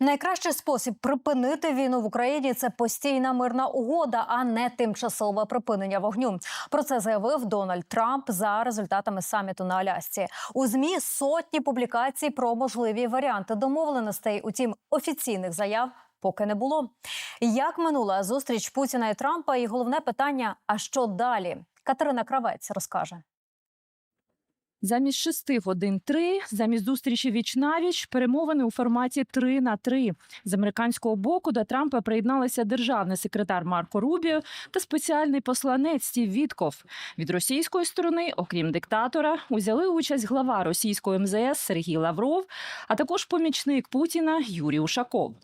Найкращий спосіб припинити війну в Україні це постійна мирна угода, а не тимчасове припинення вогню. Про це заявив Дональд Трамп за результатами саміту на Алясці. У змі сотні публікацій про можливі варіанти домовленостей. Утім, офіційних заяв поки не було. Як минула зустріч Путіна і Трампа? І головне питання: а що далі? Катерина Кравець розкаже. Замість шести годин три, замість зустрічі віч навіч, перемовини у форматі три на три. З американського боку до Трампа приєдналися державний секретар Марко Рубіо та спеціальний посланець Стів Вітков. Від російської сторони, окрім диктатора, узяли участь глава російської МЗС Сергій Лавров, а також помічник Путіна Юрій Ушаков.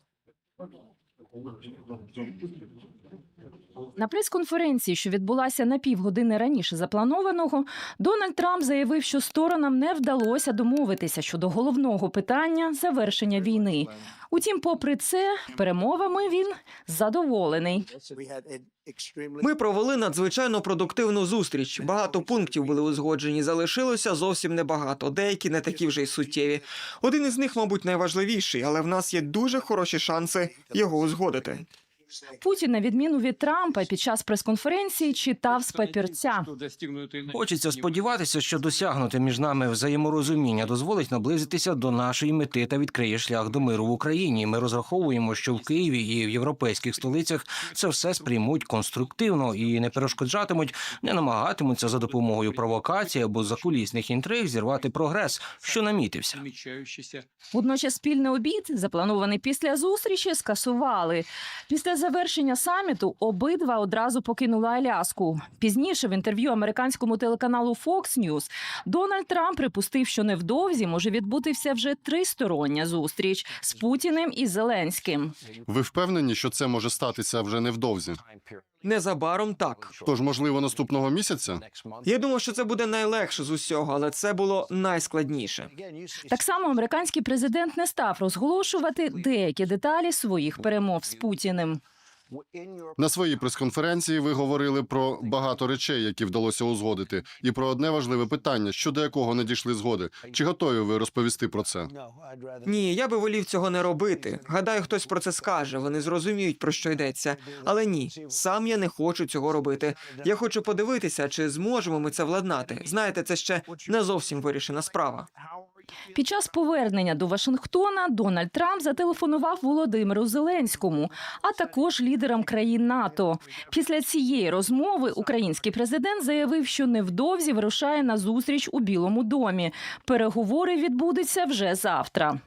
На прес-конференції, що відбулася на півгодини раніше запланованого, Дональд Трамп заявив, що сторонам не вдалося домовитися щодо головного питання завершення війни. Утім, попри це, перемовами він задоволений. Ми провели надзвичайно продуктивну зустріч. Багато пунктів були узгоджені. Залишилося зовсім небагато. Деякі не такі вже й суттєві. Один із них, мабуть, найважливіший, але в нас є дуже хороші шанси його узгодити. Путін, на відміну від Трампа, під час прес-конференції читав з папірця. Хочеться сподіватися, що досягнути між нами взаєморозуміння дозволить наблизитися до нашої мети та відкриє шлях до миру в Україні. Ми розраховуємо, що в Києві і в європейських столицях це все сприймуть конструктивно і не перешкоджатимуть, не намагатимуться за допомогою провокацій або закулісних інтриг зірвати прогрес, що намітився. Водночас спільний обід, запланований після зустрічі, скасували. Після завершення саміту обидва одразу покинули Аляску. Пізніше в інтерв'ю американському телеканалу Fox News Дональд Трамп припустив, що невдовзі може відбутися вже тристороння зустріч з Путіним і Зеленським. Ви впевнені, що це може статися вже невдовзі? Незабаром так. Тож, можливо, наступного місяця? Я думаю, що це буде найлегше з усього, але це було найскладніше. Так само американський президент не став розголошувати деякі деталі своїх перемов з Путіним. На своїй прес-конференції ви говорили про багато речей, які вдалося узгодити, і про одне важливе питання, щодо якого не дійшли згоди. Чи готові ви розповісти про це? Ні, я би волів цього не робити. Гадаю, хтось про це скаже. Вони зрозуміють про що йдеться. Але ні, сам я не хочу цього робити. Я хочу подивитися, чи зможемо ми це владнати. Знаєте, це ще не зовсім вирішена справа. Під час повернення до Вашингтона Дональд Трамп зателефонував Володимиру Зеленському, а також лідерам країн НАТО. Після цієї розмови український президент заявив, що невдовзі вирушає на зустріч у Білому домі. Переговори відбудуться вже завтра.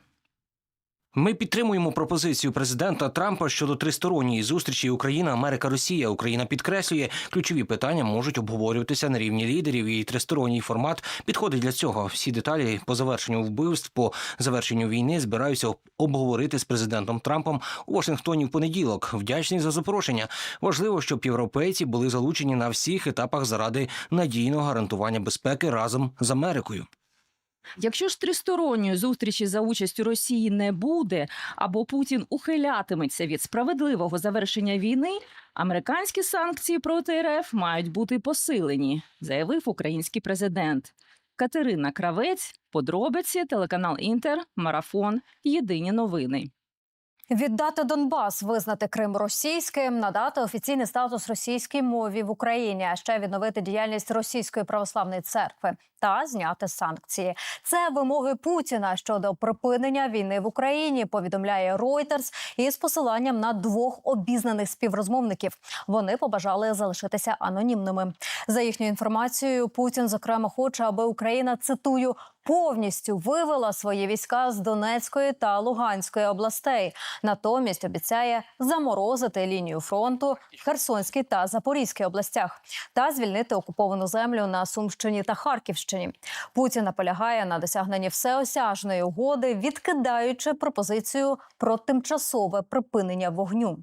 Ми підтримуємо пропозицію президента Трампа щодо тристоронньої зустрічі Україна, Америка, Росія. Україна підкреслює, ключові питання можуть обговорюватися на рівні лідерів, і тристоронній формат підходить для цього. Всі деталі по завершенню вбивств, по завершенню війни збираюся обговорити з президентом Трампом у Вашингтоні в понеділок. Вдячний за запрошення. Важливо, щоб європейці були залучені на всіх етапах заради надійного гарантування безпеки разом з Америкою. Якщо ж тристоронньої зустрічі за участю Росії не буде, або Путін ухилятиметься від справедливого завершення війни, американські санкції проти РФ мають бути посилені, заявив український президент. Катерина Кравець, подробиці, телеканал Інтер, Марафон, Єдині новини. Віддати Донбас, визнати Крим російським, надати офіційний статус російській мові в Україні, а ще відновити діяльність російської православної церкви та зняти санкції. Це вимоги Путіна щодо припинення війни в Україні. Повідомляє Reuters із посиланням на двох обізнаних співрозмовників. Вони побажали залишитися анонімними. За їхньою інформацією, Путін зокрема хоче, аби Україна цитую повністю вивела свої війська з Донецької та Луганської областей. Натомість обіцяє заморозити лінію фронту в Херсонській та Запорізькій областях та звільнити окуповану землю на Сумщині та Харківщині. Путін наполягає на досягненні всеосяжної угоди, відкидаючи пропозицію про тимчасове припинення вогню.